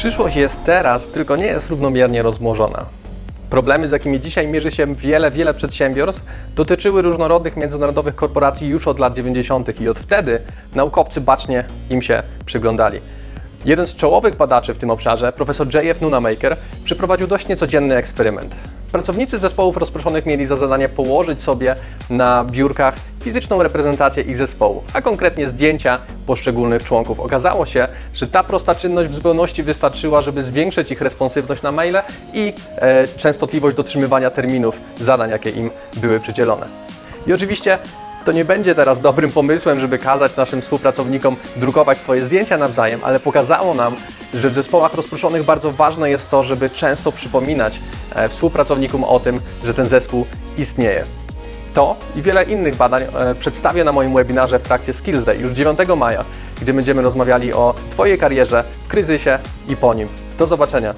Przyszłość jest teraz, tylko nie jest równomiernie rozmnożona. Problemy, z jakimi dzisiaj mierzy się wiele, wiele przedsiębiorstw, dotyczyły różnorodnych międzynarodowych korporacji już od lat 90. i od wtedy naukowcy bacznie im się przyglądali. Jeden z czołowych badaczy w tym obszarze, profesor J.F. Nunamaker, przeprowadził dość niecodzienny eksperyment. Pracownicy zespołów rozproszonych mieli za zadanie położyć sobie na biurkach fizyczną reprezentację ich zespołu, a konkretnie zdjęcia poszczególnych członków. Okazało się, że ta prosta czynność w zupełności wystarczyła, żeby zwiększyć ich responsywność na maile i e, częstotliwość dotrzymywania terminów zadań, jakie im były przydzielone. I oczywiście to nie będzie teraz dobrym pomysłem, żeby kazać naszym współpracownikom drukować swoje zdjęcia nawzajem, ale pokazało nam, że w zespołach rozproszonych bardzo ważne jest to, żeby często przypominać e, współpracownikom o tym, że ten zespół istnieje. To i wiele innych badań e, przedstawię na moim webinarze w trakcie Skills Day już 9 maja, gdzie będziemy rozmawiali o Twojej karierze w kryzysie i po nim. Do zobaczenia.